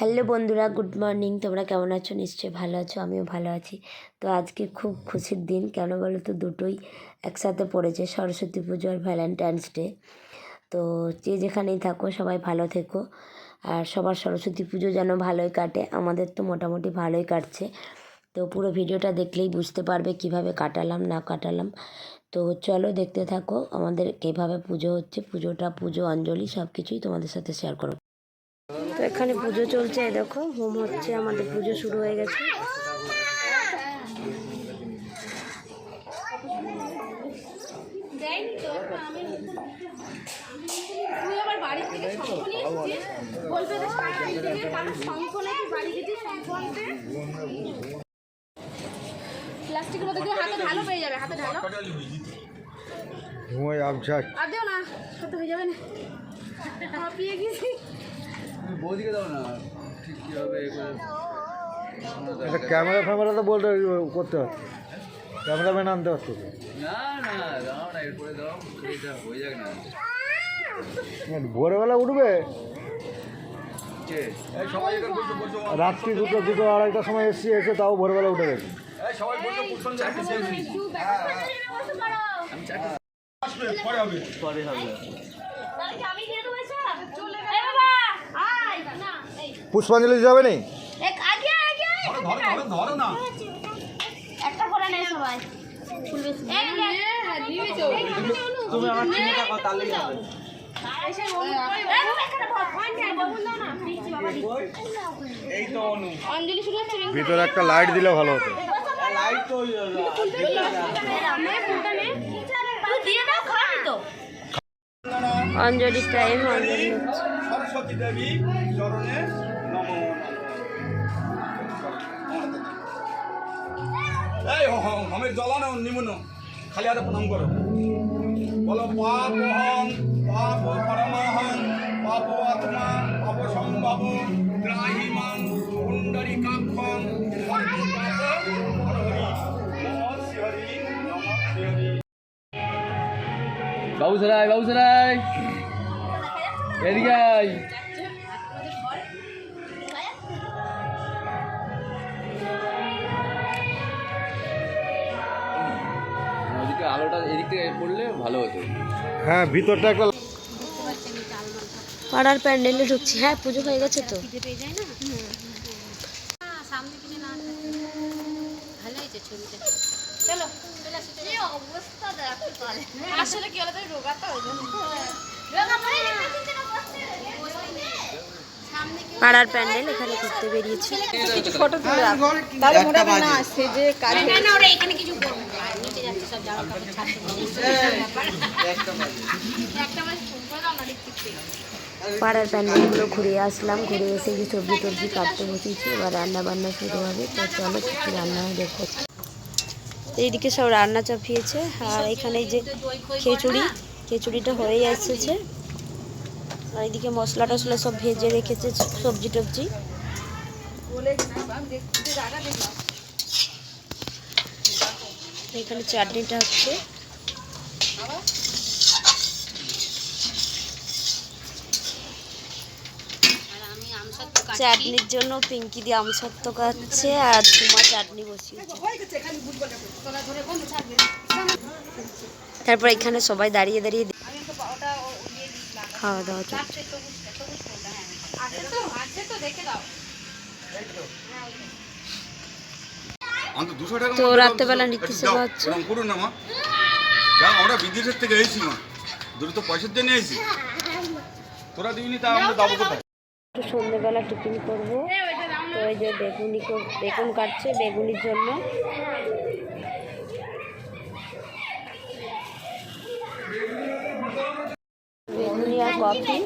Hello বন্ধুরা, good morning. তোমরা কেমন আছো? নিশ্চয়ই ভালো আছো, আমিও ভালো আছি। তো আজকে খুব খুশির দিন, কেন বলো তো? দুটোই একসাথে পড়েছে সরস্বতী পুজো আর ভ্যালেন্টাইন্স ডে তো যে যেখানেই থাকো, সবাই ভালো থেকো। আর সবার সরস্বতী পুজো যেন ভালোই কাটে, আমাদের তো মোটামুটি ভালোই কাটছে। তো পুরো ভিডিওটা দেখলেই বুঝতে পারবে কীভাবে কাটালাম, না কাটালাম। তো চলো দেখতে থাকো আমাদের কীভাবে পুজো হচ্ছে। পুজোটা পুজো, অঞ্জলি সব কিছুই তোমাদের সাথে শেয়ার করো তো এখানে পুজো চলছে এই দেখো হোম হচ্ছে আমাদের পুজো শুরু হয়ে গেছে। প্লাস্টিকের মধ্যে হাতে ঢালো পেয়ে যাবে হাতে ঢালো। ঘুমাই আর দেও না হাতে হয়ে যাবে না। হাঁপিয়ে গেছি। বৌদিকে দাও না ঠিক কীভাবে এ একটা ক্যামেরা ফ্যামেরা তো বলতে করতে হতো ক্যামেরাম্যান আনতে হতো না না দাও না এরপরে দাও এটা হয়ে যাক না ভোরবেলা উঠবে কে এই সবাই এখানে বসে বসে রাত্রি দুটো দুটো আড়াইটার সময় এসছি এসে তাও ভোরবেলা উঠে গেছে পরে হবে আমি দিয়ে দেবো এসব চলে গেল বাবা আয় না এই পুষ্পাঞ্জলি যাবে নি এক আগে আগে ধরো ধরো না একটা করে নেয় সবাই এই নে দিবি তো তুমি আমার চিনে থাকো তাহলেই হবে এই তো অনু অঞ্জলি শুরু হচ্ছে ভিতরে একটা লাইট দিলে ভালো হতো লাইট তো দিয়ে দাও অঞ্জলির টাইম অঞ্জলি সরস্বতী দেবী চরণে এই হমের জ্বালানো নিমুন খালি হাতে প্রণাম করো। বলো, পাপ হং পাপ পরমহং, পাপ আত্মা, পাপ সম্ভব ত্রাহি মাং পুণ্ডরী কাক্ষং বাবু সরাই বাবু এদিকে আয় আলোটা এদিক থেকে পড়লে ভালো হতো। হ্যাঁ ভিতরটা একটা পাড়ার প্যান্ডেলে ঢুকছি। হ্যাঁ পুজো হয়ে গেছে তো। দেখো তাহলে আসলে কি হলো রোগা তো পাড়ার প্যান্ডেল এখানে ঘুরতে বেরিয়েছি। ফটো তুলে রাখ। তাহলে না সে যে কাজ না না ওরা এখানে কিছু করবে নিচে যাচ্ছে সব জামা কাপড় ছাড়তে একটা মাস ফোন করে দাও না দেখতে পাড়ার প্যান্ডেলগুলো ঘুরে আসলাম ঘুরে এসে যে সবজি টবজি কাটতে বসেছি এবার রান্না বান্না শুরু হবে। তো চলো কিছু রান্না দেখো এইদিকে সব রান্না চাপিয়েছে। আর এখানে যে খিচুড়ি, খিচুড়িটা হয়ে এসেছে। আর এইদিকে মশলা টসলা সব ভেজে রেখেছে সবজি টবজি। এখানে চাটনিটা হচ্ছে। চাটনির জন্য পিঙ্কি দিয়ে আমসত্ব কাটছে আর ঝুমা চাটনি বসিয়েছে। তারপর এখানে সবাই দাঁড়িয়ে দাঁড়িয়ে খাওয়া দাওয়া তো রাত্রেবেলা নৃত্য সেবা হচ্ছে এরকম করুন না মা। দেখ আমরা বিদেশের থেকে এসেছি মা। দুটো তো পয়সার জন্য এসেছি। তোরা দিবি তা আমরা দাবো কোথায়? একটু সন্ধ্যেবেলা টিফিন করব। তো ওই যে বেগুনি বেগুন কাটছে বেগুনির জন্য। বেগুনি আর কফি।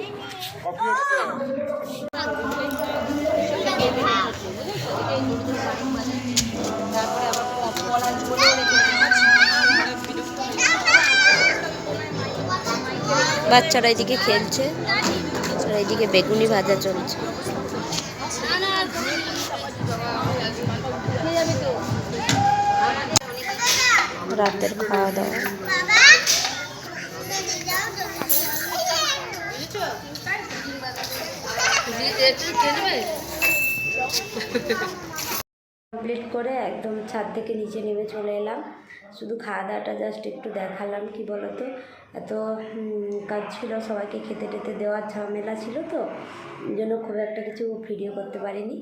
বাচ্চারা এদিকে খেলছে। আর এইদিকে বেগুনি ভাজা চলছে। রাতের খাওয়া দাওয়া। কমপ্লিট করে একদম ছাদ থেকে নিচে নেমে চলে এলাম। শুধু খাওয়া দাওয়াটা জাস্ট একটু দেখালাম, কি বলতো? এত কাজ ছিল, সবাইকে খেতে টেতে দেওয়ার ঝামেলা ছিল তো জন্য খুব একটা কিছু ভিডিও করতে পারিনি।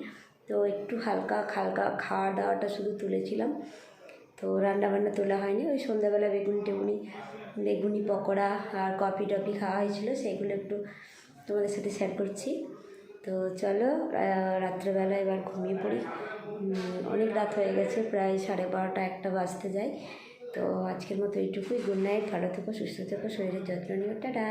তো একটু হালকা হালকা খাওয়া দাওয়াটা শুধু তুলেছিলাম। তো রান্না বান্না তোলা হয়নি, ওই সন্ধ্যাবেলা বেগুনি টেগুনি বেগুনি পকোড়া আর কফি টফি খাওয়া হয়েছিল, সেগুলো একটু তোমাদের সাথে শেয়ার করছি। তো চলো রাত্রেবেলা এবার ঘুমিয়ে পড়ি। অনেক রাত হয়ে গেছে, প্রায় সাড়ে বারোটা একটা বাজতে যায়। তো আজকের মতো এইটুকুই। গুড নাইট ভালো থেকো সুস্থ থেকো শরীরের যত্ন নিও। টাটা!